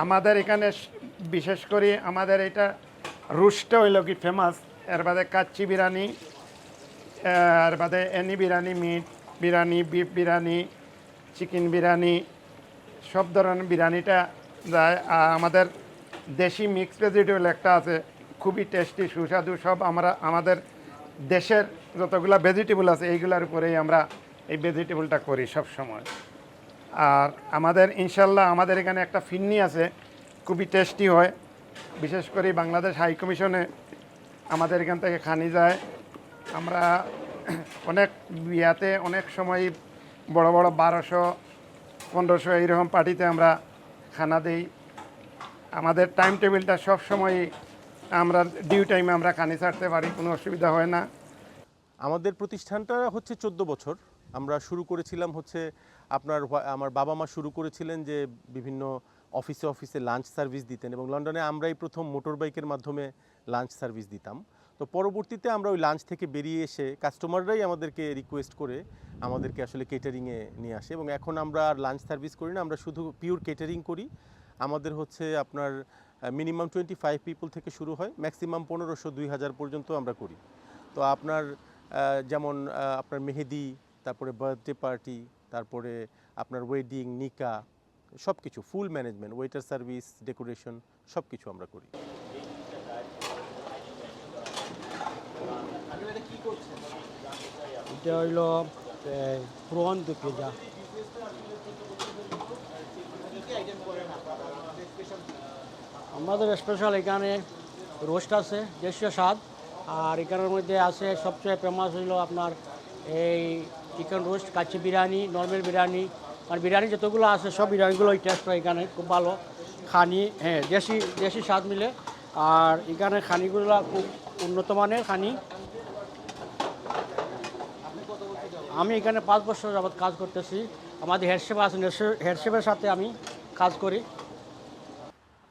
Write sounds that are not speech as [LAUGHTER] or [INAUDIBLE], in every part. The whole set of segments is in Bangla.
আমাদের এখানে বিশেষ করে আমাদের এটা রুস্টটা হইল কি ফেমাস এর বাদে কাচ্চি বিরিয়ানি, এর বাদে any biryani, meat biryani, beef biryani, chicken biryani, সব ধরনের বিরিয়ানিটা যায়। আর আমাদের দেশি মিক্স ভেজিটেবল একটা আছে, খুবই টেস্টি সুস্বাদু, সব আমরা, আমাদের দেশের যতগুলা ভেজিটেবল আছে, এইগুলোর উপরেই আমরা এই ভেজিটেবলটা করি সব সময় আর আমাদের, ইনশাল্লাহ আমাদের এখানে একটা ফিন্নি আছে, খুবই টেস্টি হয়। বিশেষ করে বাংলাদেশ হাই কমিশনে আমাদের এখান থেকে খানি যায়। আমরা [CLEARS THROAT] অনেক বিয়াতে অনেক সময় বড় বড় বারোশো, পনেরোশো এইরকম পার্টিতে আমরা খানা দেই। আমাদের টাইম টেবিলটা সব সময় আমরা ডিউ টাইমে আমরা খানি ছাড়তে পারি, কোনো অসুবিধা হয় না। আমাদের প্রতিষ্ঠানটা হচ্ছে চোদ্দ বছর। আমরা শুরু করেছিলাম হচ্ছে আপনার আমার বাবা মা শুরু করেছিলেন যে বিভিন্ন অফিসে অফিসে লাঞ্চ সার্ভিস দিতেন এবং লন্ডনে আমরাই প্রথম মোটর বাইকের মাধ্যমে লাঞ্চ সার্ভিস দিতাম। তো পরবর্তীতে আমরা ওই লাঞ্চ থেকে বেরিয়ে এসে কাস্টমাররাই আমাদেরকে রিকোয়েস্ট করে আমাদেরকে আসলে কেটারিংয়ে নিয়ে আসে এবং এখন আমরা আর লাঞ্চ সার্ভিস করি না, আমরা শুধু পিওর কেটারিং করি। আমাদের হচ্ছে আপনার মিনিমাম টোয়েন্টি ফাইভ পিপল থেকে শুরু হয় ম্যাক্সিমাম পনেরোশো, দুই হাজার পর্যন্ত আমরা করি। তো আপনার যেমন আপনার মেহেদি তারপরে বার্থডে পার্টি তারপরে আপনার ওয়েডিং নিকা সব কিছু full management waiter service decoration সব কিছু আমরা করি। এটা হইল প্রন পিজা আমাদের স্পেশাল এখানে রোস্ট আছে, দেশীয় স্বাদ। আর এখানের মধ্যে আছে সবচেয়ে ফেমাস হইল আপনার এই chicken roast kacchi biryani normal biryani. আর বিরিয়ানি যতগুলো আছে, সব বিরিয়ানিগুলোই টেস্ট হয় এখানে, খুব ভালো। খানি হ্যাঁ দেশি দেশি স্বাদ মিলে। আর এখানে খানিগুলো খুব উন্নত মানের খানি। আমি এখানে পাঁচ বছর যাবৎ কাজ করতেছি। আমাদের হেডশেপ আছেন হেডশেপের সাথে আমি কাজ করি।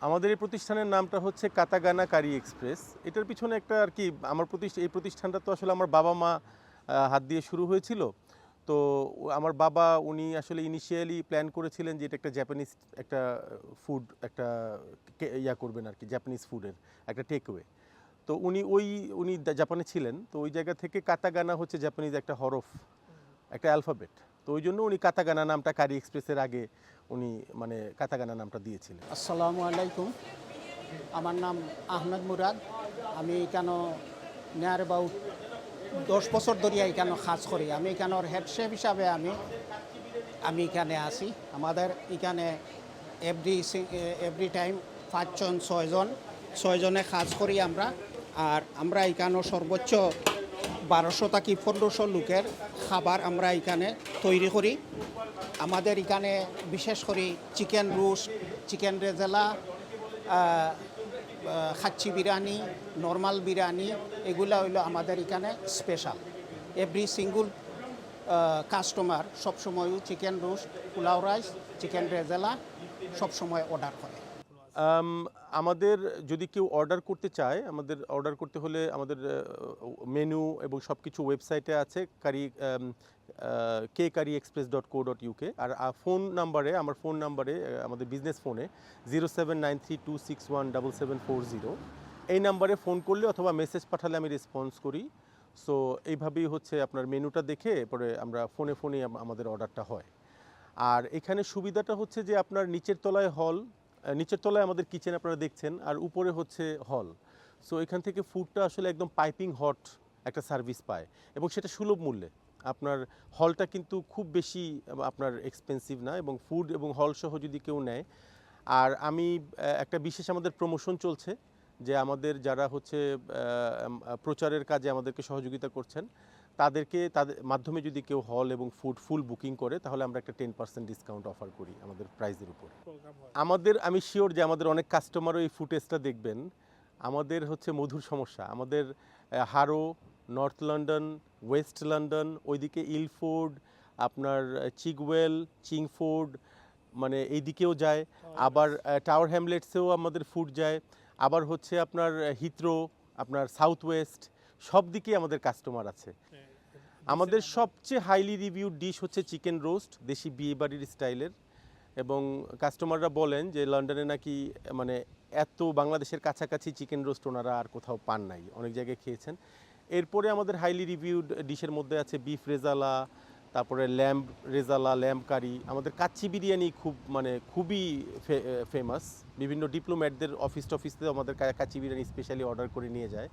আমাদের এই প্রতিষ্ঠানের নামটা হচ্ছে কাতাগানা কারি এক্সপ্রেস। এটার পিছনে একটা আর কি, আমার প্রতিষ্ঠা, এই প্রতিষ্ঠানটা তো আসলে আমার বাবা মা হাত দিয়ে শুরু হয়েছিল। তো আমার বাবা উনি আসলে ইনিশিয়ালি প্ল্যান করেছিলেন যে এটা একটা জাপানিজ একটা ফুড একটা ইয়া করবেন আর কি জাপানিজ ফুডের একটা টেকওয়ে তো উনি ওই, উনি জাপানে ছিলেন, তো ওই জায়গা থেকে কাতাগানা হচ্ছে জাপানিজ একটা হরফ, একটা অ্যালফাবেট তো ওই জন্য উনি কাতাগানা নামটা কারি এক্সপ্রেসের আগে উনি মানে কাতাগানা নামটা দিয়েছিলেন। আসসালামু আলাইকুম। আমার নাম আহমেদ মুরাদ। আমি কেন নিয়ার অ্যাবাউট দশ বছর ধরে এখানে কাজ করি। আমি এখানের হেড শেফ হিসাবে আমি আমি এখানে আসি আমাদের এখানে এভরি এভরি টাইম পাঁচজন, ছয়জন, ছয়জনে কাজ করি আমরা। আর আমরা এখানে সর্বোচ্চ বারোশো থাকি পনেরোশো লোকের খাবার আমরা এখানে তৈরি করি। আমাদের এখানে বিশেষ করে চিকেন রোস্ট চিকেন রেজালা খাচ্ছি বিরিয়ানি নর্মাল বিরিয়ানি, এগুলো হইল আমাদের এখানে স্পেশাল এভরি সিঙ্গুল কাস্টমার সবসময় chicken roast pulao rice chicken rezala সবসময় অর্ডার করে। আমাদের যদি কেউ অর্ডার করতে চায়, আমাদের অর্ডার করতে হলে আমাদের মেনু এবং সব কিছু ওয়েবসাইটে আছে কারি কে curry express dot co dot UK আর ফোন নাম্বারে আমার ফোন নাম্বারে আমাদের বিজনেস ফোনে zero seven nine three two six one double seven four zero এই নাম্বারে ফোন করলে অথবা মেসেজ পাঠালে আমি রেসপন্স করি। সো এইভাবেই হচ্ছে আপনার মেনুটা দেখে পরে আমরা ফোনে ফোনে আমাদের অর্ডারটা হয়। আর এখানে সুবিধাটা হচ্ছে যে আপনার নিচের তলায় হল নিচের তলায় আমাদের কিচেন আপনারা দেখছেন, আর উপরে হচ্ছে হল সো এখান থেকে ফুডটা আসলে একদম পাইপিং হট একটা সার্ভিস পায় এবং সেটা সুলভ মূল্যে। আপনার হলটা কিন্তু খুব বেশি আপনার এক্সপেন্সিভ না এবং ফুড এবং হল সহ যদি কেউ নেয়। আর আমি একটা বিশেষ আমাদের প্রমোশন চলছে যে আমাদের যারা হচ্ছে প্রচারের কাজে আমাদেরকে সহযোগিতা করছেন তাদেরকে তাদের মাধ্যমে যদি কেউ হল এবং ফুড ফুল বুকিং করে তাহলে আমরা একটা টেন পার্সেন্ট ডিসকাউন্ট অফার করি আমাদের প্রাইসের উপর। আমাদের আমি শিওর যে আমাদের অনেক কাস্টমারও এই ফুটেজটা দেখবেন। আমাদের হচ্ছে মধুর সমস্যা। আমাদের আহ, Harrow North London West London ওইদিকে ইলফোর্ড আপনার চিগওয়েল চিংফোর্ড মানে এই দিকেও যায় আবার টাওয়ার হ্যামলেটসেও আমাদের ফুড যায়। আবার হচ্ছে আপনার হিথ্রো আপনার সাউথ ওয়েস্ট সব দিকেই আমাদের কাস্টমার আছে। আমাদের সবচেয়ে হাইলি রিভিউড ডিশ হচ্ছে চিকেন রোস্ট দেশি বিয়ে বাড়ির স্টাইলের। এবং কাস্টমাররা বলেন যে লন্ডনে নাকি মানে এত বাংলাদেশের কাছাকাছি চিকেন রোস্ট ওনারা আর কোথাও পান নাই। অনেক জায়গায় খেয়েছেন। এরপরে আমাদের হাইলি রিভিউড ডিশের মধ্যে আছে বিফ রেজালা, তারপরে ল্যাম্প রেজালা ল্যাম্প কারি আমাদের কাচ্চি বিরিয়ানি খুব মানে খুবই ফেমাস বিভিন্ন ডিপ্লোম্যাটদের অফিস টফিসতে আমাদের কাচ্চি বিরিয়ানি স্পেশালি অর্ডার করে নিয়ে যায়।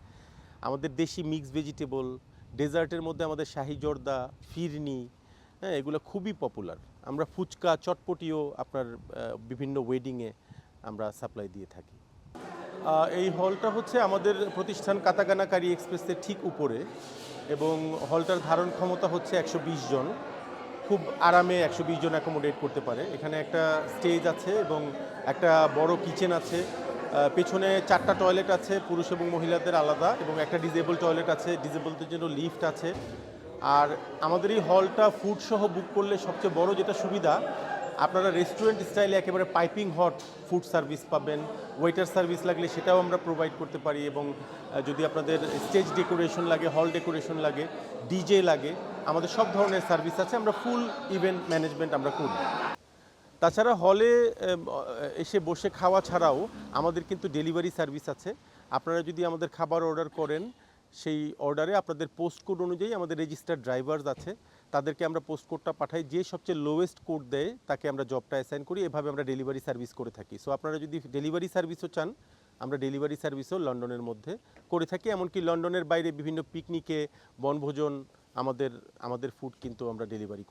আমাদের দেশি মিক্স ভেজিটেবল ডেজার্টের মধ্যে আমাদের শাহি জর্দা, ফিরনি হ্যাঁ এগুলো খুবই পপুলার আমরা ফুচকা, চটপটিও আপনার বিভিন্ন ওয়েডিংয়ে আমরা সাপ্লাই দিয়ে থাকি। এই হলটা হচ্ছে আমাদের প্রতিষ্ঠান কাতাকানা কারি এক্সপ্রেসের ঠিক উপরে এবং হলটার ধারণ ক্ষমতা হচ্ছে একশো বিশ জন। খুব আরামে একশো বিশ জন অ্যাকোমোডেট করতে পারে। এখানে একটা স্টেজ আছে এবং একটা বড় কিচেন আছে। পেছনে চারটা টয়লেট আছে, পুরুষ এবং মহিলাদের আলাদা এবং একটা ডিজেবল টয়লেট আছে। ডিজেবলদের জন্য লিফট আছে। আর আমাদের এই হলটা ফুড সহ বুক করলে সবচেয়ে বড় যেটা সুবিধা আপনারা রেস্টুরেন্ট স্টাইলে একেবারে পাইপিং হট ফুড সার্ভিস পাবেন। ওয়েটার সার্ভিস লাগলে সেটাও আমরা প্রোভাইড করতে পারি এবং যদি আপনাদের স্টেজ ডেকোরেশন লাগে হল ডেকোরেশন লাগে ডিজে লাগে, আমাদের সব ধরনের সার্ভিস আছে, আমরা ফুল ইভেন্ট ম্যানেজমেন্ট আমরা করি। তাছাড়া হলে এসে বসে খাওয়া ছাড়াও আমাদের কিন্তু ডেলিভারি সার্ভিস আছে। আপনারা যদি আমাদের খাবার অর্ডার করেন, সেই অর্ডারে আপনাদের পোস্ট কোড অনুযায়ী আমাদের রেজিস্টার্ড ড্রাইভার্স আছে। তাদেরকে আমরা পোস্ট কোডটা পাঠাই, যে সবচেয়ে লোয়েস্ট কোড দেয়, তাকে আমরা জবটা অ্যাসাইন করি, এভাবে আমরা ডেলিভারি সার্ভিস করে থাকি। সো আপনারা যদি ডেলিভারি সার্ভিসও চান, আমরা ডেলিভারি সার্ভিসও লন্ডনের মধ্যে করে থাকি, এমনকি লন্ডনের বাইরে বিভিন্ন পিকনিকে বনভোজন, আমাদের আমাদের ফুড কিন্তু আমরা ডেলিভারি